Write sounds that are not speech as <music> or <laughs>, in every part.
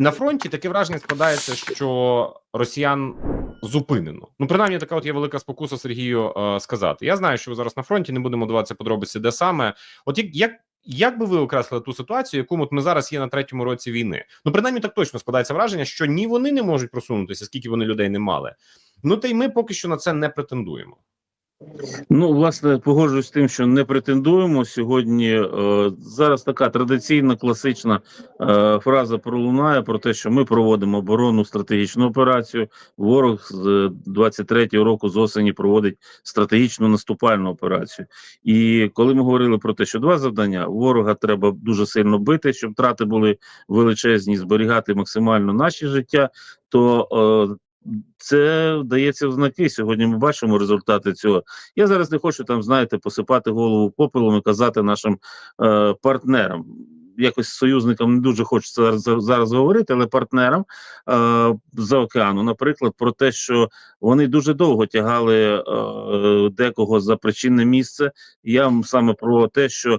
На фронті таке враження складається, що росіян зупинено. Ну, принаймні, така от є велика спокуса Сергію е, сказати. Я знаю, що ви зараз на фронті, не будемо даватися подробиці, де саме. От як, як, як би ви окреслили ту ситуацію, яку от ми зараз є на третьому році війни? Ну, принаймні, так точно складається враження, що ні вони не можуть просунутися, скільки вони людей не мали. Ну та й ми поки що на це не претендуємо. Ну, власне, погоджуюсь з тим, що не претендуємо сьогодні. Е, зараз така традиційна класична е, фраза пролунає про те, що ми проводимо оборонну стратегічну операцію. Ворог з 23-го року з осені проводить стратегічну наступальну операцію. І коли ми говорили про те, що два завдання ворога треба дуже сильно бити, щоб втрати були величезні, зберігати максимально наші життя, то е, це вдається в знаки. Сьогодні ми бачимо результати цього. Я зараз не хочу там, знаєте, посипати голову попелом і казати нашим е, партнерам. Якось союзникам не дуже хочеться зараз, зараз говорити, але партнерам е, з океану, наприклад, про те, що вони дуже довго тягали е, декого за причинне місце. Я саме про те, що е,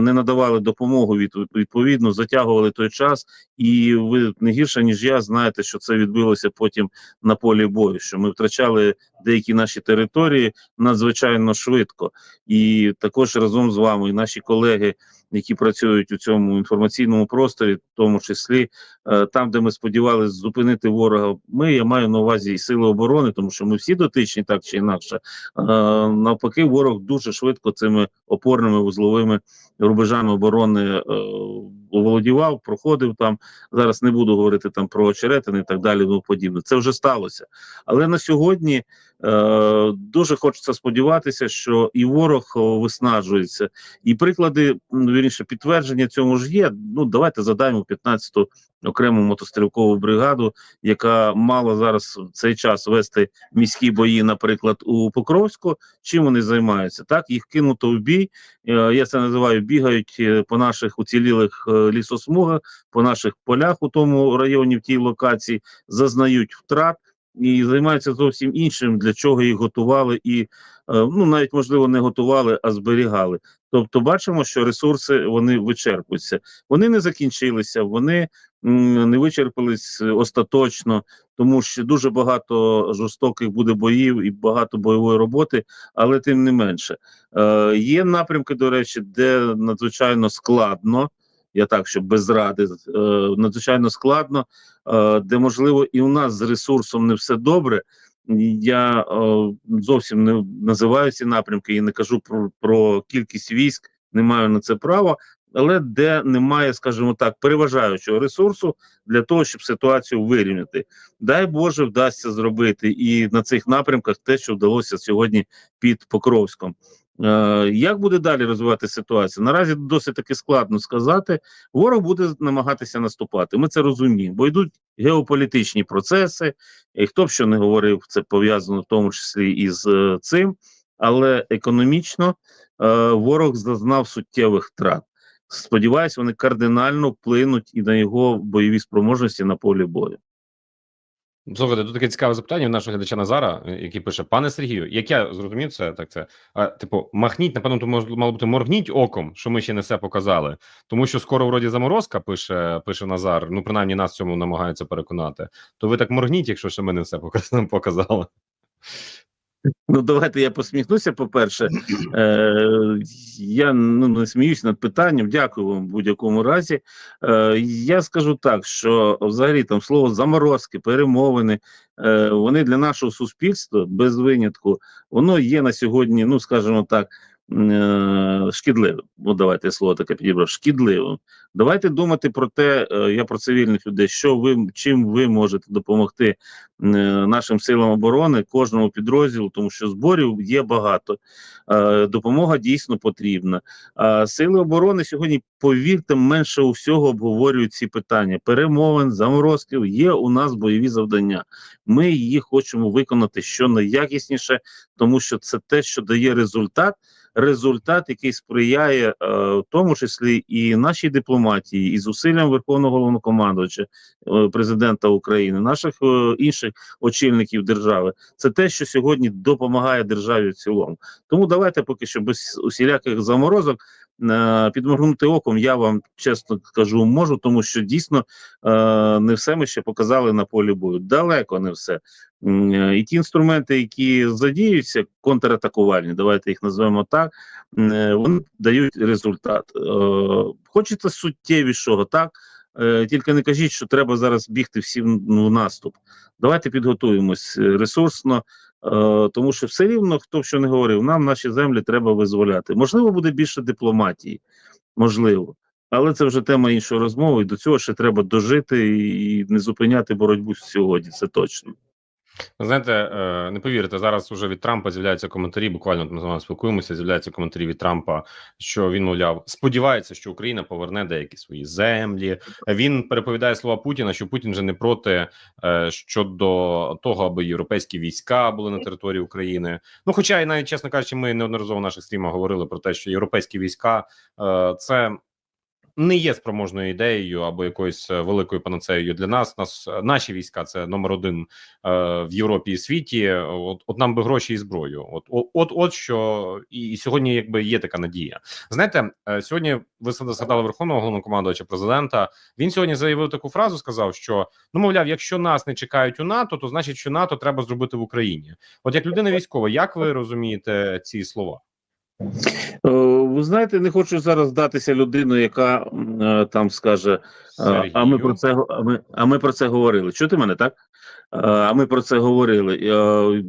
не надавали допомогу від, відповідно, затягували той час, і ви не гірше ніж я знаєте, що це відбилося потім на полі бою. Що ми втрачали деякі наші території надзвичайно швидко, і також разом з вами і наші колеги, які працюють у цьому інформаційному просторі, в тому числі е, там, де ми сподівалися зупинити ворога. Ми я маю на увазі і сили оборони, тому що ми всі дотичні, так чи інакше. Е, навпаки, ворог дуже швидко цими опорними вузловими рубежами оборони е, оволодівав, проходив там. Зараз не буду говорити там про очеретини і так далі. Ну подібне. Це вже сталося. Але на сьогодні е, дуже хочеться сподіватися, що і ворог виснажується, і приклади вірніше підтвердження цьому ж є. Ну давайте задаємо 15-ту окрему мотострілкову бригаду, яка мала зараз в цей час вести міські бої, наприклад, у Покровську. Чим вони займаються? Так їх кинуто в бій. Е, я це називаю бігають е, по наших уцілілих е, лісосмугах, по наших полях у тому районі, в тій локації, зазнають втрат. І займаються зовсім іншим, для чого їх готували, і ну навіть можливо не готували, а зберігали. Тобто, бачимо, що ресурси вони вичерпуються. Вони не закінчилися, вони не вичерпались остаточно, тому що дуже багато жорстоких буде боїв і багато бойової роботи, але тим не менше е, є напрямки, до речі, де надзвичайно складно. Я так, щоб без зради, е, надзвичайно складно, е, де можливо і у нас з ресурсом не все добре. Я е, зовсім не називаю ці напрямки і не кажу про, про кількість військ, не маю на це права, але де немає, скажімо так, переважаючого ресурсу для того, щоб ситуацію вирівняти. Дай Боже, вдасться зробити і на цих напрямках те, що вдалося сьогодні під Покровськом. Е, Як буде далі розвиватися ситуація? Наразі досить таки складно сказати. Ворог буде намагатися наступати. Ми це розуміємо, бо йдуть геополітичні процеси. І хто б що не говорив, це пов'язано в тому числі із е, цим, але економічно е, ворог зазнав суттєвих втрат. Сподіваюсь, вони кардинально вплинуть і на його бойові спроможності на полі бою. Слухайте, тут таке цікаве запитання в нашого глядача Назара, е, який пише: Пане Сергію, як я зрозумів, це так це а, типу, махніть, напевно, то мало бути моргніть оком, що ми ще не все показали, тому що скоро вроді заморозка пише пише Назар. Ну, принаймні нас цьому намагаються переконати. То ви так моргніть, якщо ще ми не все <laughs> показали. Ну, давайте я посміхнуся. По-перше, е, я ну, не сміюсь над питанням. Дякую вам в будь-якому разі. Е, я скажу так, що взагалі там слово заморозки, перемовини, е, вони для нашого суспільства без винятку, воно є на сьогодні, ну скажімо так. Е, Шкідливим, ну давайте слово таке підібрав. Шкідливим. Давайте думати про те, е, я про цивільних людей, що ви чим ви можете допомогти е, нашим силам оборони, кожному підрозділу, тому що зборів є багато. Допомога дійсно потрібна. Сили оборони сьогодні, повірте, менше усього обговорюють ці питання. Перемовин, заморозків є у нас бойові завдання. Ми її хочемо виконати щонайякісніше, тому що це те, що дає результат. Результат, який сприяє е, в тому числі і нашій дипломатії, і зусиллям Верховного головнокомандувача, е, президента України, наших е, інших очільників держави, це те, що сьогодні допомагає державі в цілому. Тому давайте поки що без усіляких заморозок. Е, підморгнути оком, я вам чесно кажу, можу, тому що дійсно е, не все ми ще показали на полі бою. Далеко не все. Е, І ті інструменти, які задіються, контратакувальні, давайте їх назвемо так, вони дають результат. Хочеться суттєвішого, так. Тільки не кажіть, що треба зараз бігти всім в наступ. Давайте підготуємось ресурсно, тому що все рівно, хто б що не говорив, нам наші землі треба визволяти. Можливо, буде більше дипломатії, можливо. Але це вже тема іншої розмови, і до цього ще треба дожити і не зупиняти боротьбу сьогодні. Це точно. Знаєте, е, не повірите, зараз уже від Трампа з'являються коментарі. Буквально ми з вами спілкуємося. З'являються коментарі від Трампа, що він мовляв, сподівається, що Україна поверне деякі свої землі. Він переповідає слова Путіна, що Путін вже не проти е, щодо того, аби європейські війська були на території України. Ну, хоча і навіть чесно кажучи, ми неодноразово в наших стрімах говорили про те, що європейські війська е, це. Не є спроможною ідеєю або якоюсь е, великою панацеєю для нас. Нас е, наші війська це номер один е, в Європі і світі. От, от нам би гроші і зброю. От, от, от, от що і, і сьогодні, якби є така надія. Знаєте, е, сьогодні ви згадали верховного головнокомандувача президента. Він сьогодні заявив таку фразу: сказав, що ну мовляв, якщо нас не чекають у НАТО, то значить, що НАТО треба зробити в Україні. От як людина військова, як ви розумієте ці слова? Ви знаєте, не хочу зараз здатися людиною, яка е, там скаже, е, а ми про це а ми, а ми про це говорили. Чути мене, так? Е, А ми про це говорили. Е,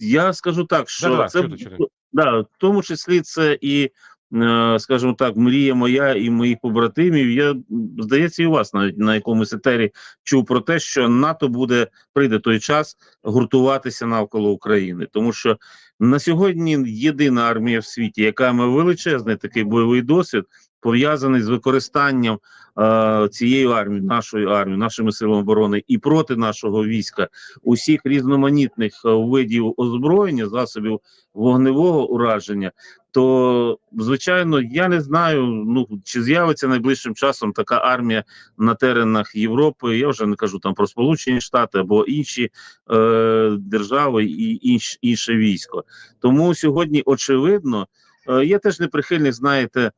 Я скажу так, що Да-да-да, це чути, чути. Да, в тому числі це і, е, скажімо так, мрія моя і моїх побратимів. Я здається, і у вас на, на якомусь етері чув про те, що НАТО буде прийде той час гуртуватися навколо України, тому що на сьогодні єдина армія в світі, яка має величезний такий бойовий досвід, пов'язаний з використанням е, цієї армії, нашої армії, нашими силами оборони і проти нашого війська усіх різноманітних е, видів озброєння, засобів вогневого ураження. То звичайно, я не знаю, ну чи з'явиться найближчим часом така армія на теренах Європи. Я вже не кажу там про Сполучені Штати або інші е, держави і інш, інше військо. Тому сьогодні очевидно, е, я теж не прихильник, знаєте,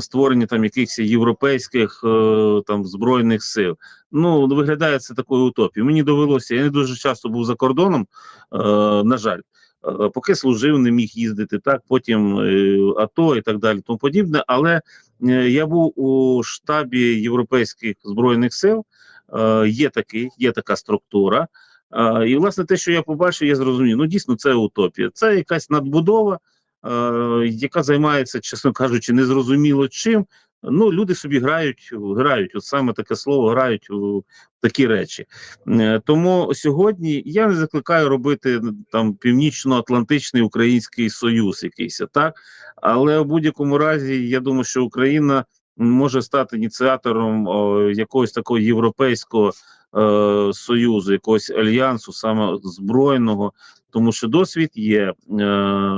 створення там якихось європейських е, там збройних сил. Ну виглядає це такою утопією. Мені довелося. Я не дуже часто був за кордоном, е, на жаль. Е, Поки служив, не міг їздити так, потім е, АТО і так далі, тому подібне. Але е, я був у штабі європейських збройних сил. Є такий, є така структура. І власне те, що я побачив, я зрозумів. Ну дійсно, це утопія. Це якась надбудова, яка займається, чесно кажучи, незрозуміло чим. Ну, люди собі грають, грають, от саме таке слово грають у такі речі. Е, Тому сьогодні я не закликаю робити там північно-атлантичний український союз, якийсь так. Але в будь-якому разі я думаю, що Україна може стати ініціатором о, якогось такого європейського е, союзу, якогось альянсу, саме збройного, тому що досвід є, е,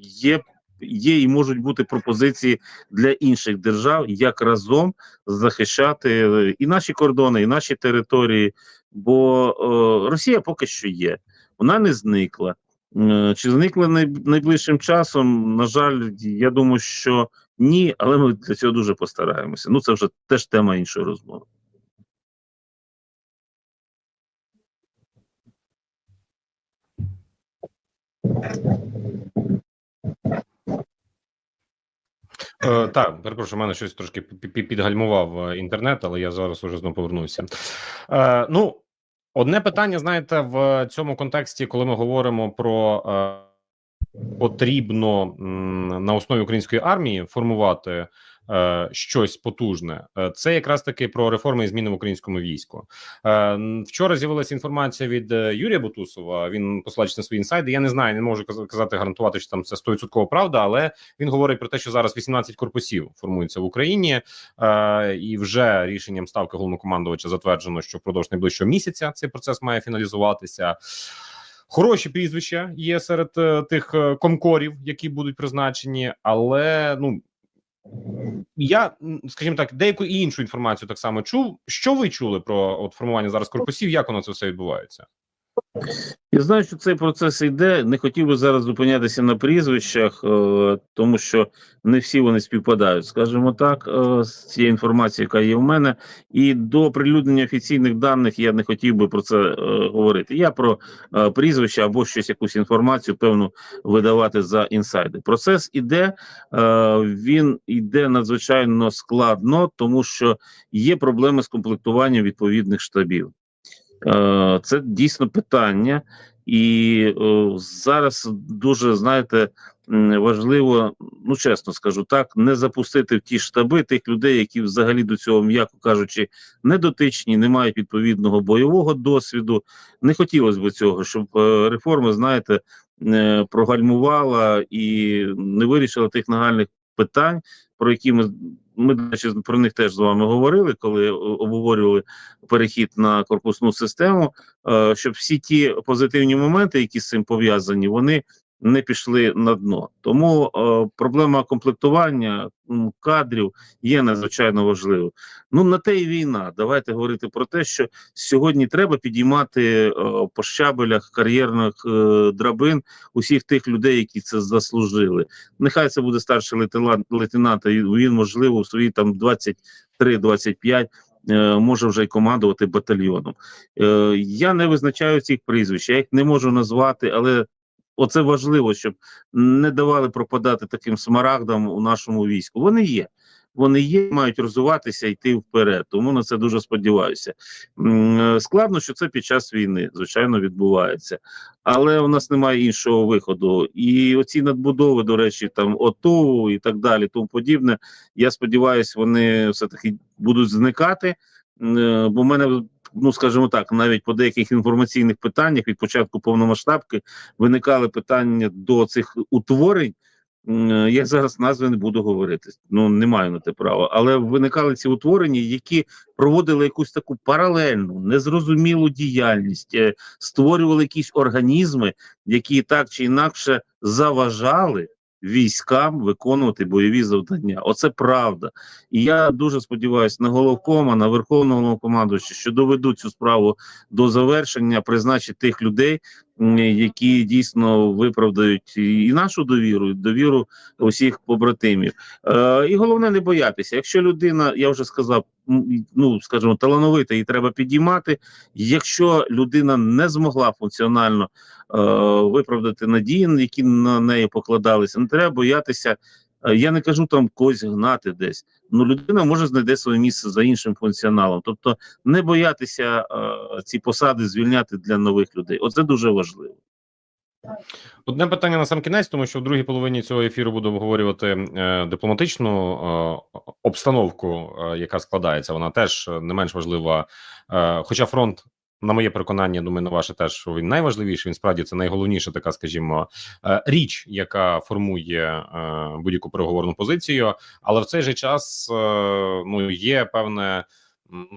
є. Є і можуть бути пропозиції для інших держав, як разом захищати е, і наші кордони, і наші території. Бо е, Росія поки що є, вона не зникла. Е, Чи зникла най, найближчим часом? На жаль, я думаю, що ні, але ми для цього дуже постараємося. Ну це вже теж тема іншої розмови. Е, так, перепрошую, мене щось трошки пі- пі- підгальмував е, інтернет, але я зараз уже знову повернувся. Е, ну, одне питання, знаєте, в цьому контексті, коли ми говоримо про е, потрібно м, на основі української армії формувати щось потужне, е, це якраз таки про реформи і зміни в українському війську. Е, вчора з'явилася інформація від е, Юрія Бутусова. Він посилаючись на свої інсайди. Я не знаю, не можу казати гарантувати, що там це 100% правда, але він говорить про те, що зараз 18 корпусів формуються в Україні, е, і вже рішенням ставки головнокомандувача затверджено, що впродовж найближчого місяця цей процес має фіналізуватися. Хороші прізвища є серед е, тих е, комкорів, які будуть призначені, але ну я, скажімо так, деяку і іншу інформацію так само чув. Що ви чули про от формування зараз корпусів? Як воно це все відбувається? Я знаю, що цей процес йде. Не хотів би зараз зупинятися на прізвищах, е, тому що не всі вони співпадають, скажімо так, е, з цією інформацією, яка є в мене. І до оприлюднення офіційних даних я не хотів би про це е, говорити. Я про прізвища або щось, якусь інформацію певну видавати за інсайди. Процес іде, він йде надзвичайно складно, тому що є проблеми з комплектуванням відповідних штабів. Е, Це дійсно питання, і е, зараз дуже знаєте важливо, ну чесно скажу так, не запустити в ті штаби тих людей, які взагалі до цього, м'яко кажучи, не дотичні, не мають відповідного бойового досвіду. Не хотілося б цього, щоб е, реформа, знаєте, прогальмувала і не вирішила тих нагальних питань, про які ми ми до про них теж з вами говорили, коли обговорювали перехід на корпусну систему, е, щоб всі ті позитивні моменти, які з цим пов'язані, вони не пішли на дно. Тому е, проблема комплектування кадрів є надзвичайно важливою. Ну на те і війна. Давайте говорити про те, що сьогодні треба підіймати е, по щабелях кар'єрних е, драбин усіх тих людей, які це заслужили. Нехай це буде старший лейтенант, лейтенант він можливо в свої там 23-25 е, може вже й командувати батальйоном. Е, я не визначаю цих прізвищ, я їх не можу назвати, але оце важливо, щоб не давали пропадати таким смарагдам у нашому війську. Вони є. Вони є, мають розвиватися йти вперед. Тому на це дуже сподіваюся. Е, Складно, що це під час війни, звичайно, відбувається, але у нас немає іншого виходу. І оці надбудови, до речі, там ОТУ і так далі, тому подібне. Я сподіваюся, вони все таки будуть зникати. Е, Бо в мене, ну скажімо так, навіть по деяких інформаційних питаннях від початку повномасштабки виникали питання до цих утворень. Е, Я зараз назви не буду говорити, ну не маю на те права. Але виникали ці утворення, які проводили якусь таку паралельну, незрозумілу діяльність, е, створювали якісь організми, які так чи інакше заважали військам виконувати бойові завдання. Оце правда. І я дуже сподіваюся на головкома, на верховного головнокомандуюча, що доведуть цю справу до завершення, призначать тих людей, які дійсно виправдають і нашу довіру, і довіру усіх побратимів. Е, і головне не боятися. Якщо людина, я вже сказав, ну скажімо, талановита, її треба підіймати. Якщо людина не змогла функціонально е, виправдати надії, які на неї покладалися, не треба боятися. Е, Я не кажу там когось гнати десь. Ну людина може знайде своє місце за іншим функціоналом. Тобто не боятися е, ці посади звільняти для нових людей. Оце дуже важливо. Одне питання на сам кінець, тому що в другій половині цього ефіру буду обговорювати е, дипломатичну е, обстановку, е, яка складається. Вона теж не менш важлива. Е, хоча фронт, на моє переконання, думаю, на ваше теж він найважливіший. Він справді це найголовніша така, скажімо, е, річ, яка формує е, будь-яку переговорну позицію. Але в цей же час е, ну є певне.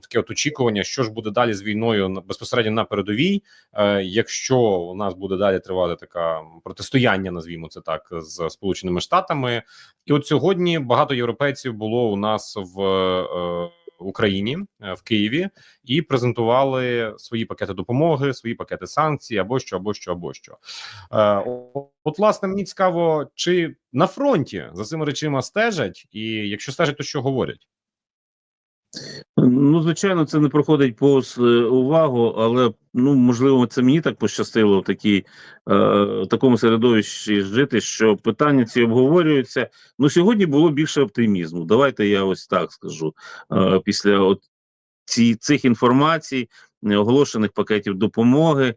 Таке от очікування, що ж буде далі з війною безпосередньо на передовій, е, якщо у нас буде далі тривати така протистояння, назвімо це так, з Сполученими Штатами, і от сьогодні багато європейців було у нас в е, Україні е, в Києві і презентували свої пакети допомоги, свої пакети санкцій або що, або що, або що. Е, от, власне, мені цікаво, чи на фронті за цими речима стежать, і якщо стежать, то що говорять? Ну, звичайно, це не проходить повз е, увагу, але ну можливо, це мені так пощастило в такій е, такому середовищі жити, що питання ці обговорюються. Ну сьогодні було більше оптимізму. Давайте я ось так скажу. Е, після от ці цих інформацій. Оголошених пакетів допомоги, е,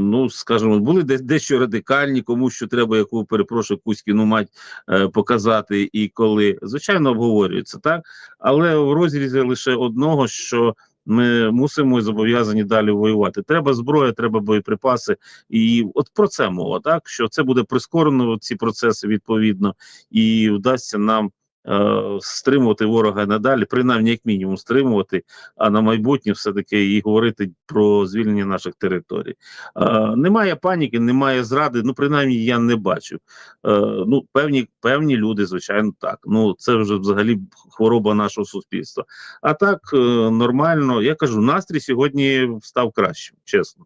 ну скажімо, були дещо радикальні, кому що треба, яку перепрошую, Кузькіну мать е, показати і коли. Звичайно, обговорюється так але в розрізі лише одного, що ми мусимо і зобов'язані далі воювати. Треба зброя, треба боєприпаси, і от про це мова, так що це буде прискорено ці процеси відповідно, і вдасться нам стримувати ворога надалі, принаймні як мінімум стримувати, а на майбутнє все-таки і говорити про звільнення наших територій. Е, немає паніки, немає зради. Ну, принаймні, я не бачу. Е, ну, певні, певні люди, звичайно, так. Ну, це вже взагалі хвороба нашого суспільства. А так, е, нормально, я кажу, настрій сьогодні став кращим, чесно.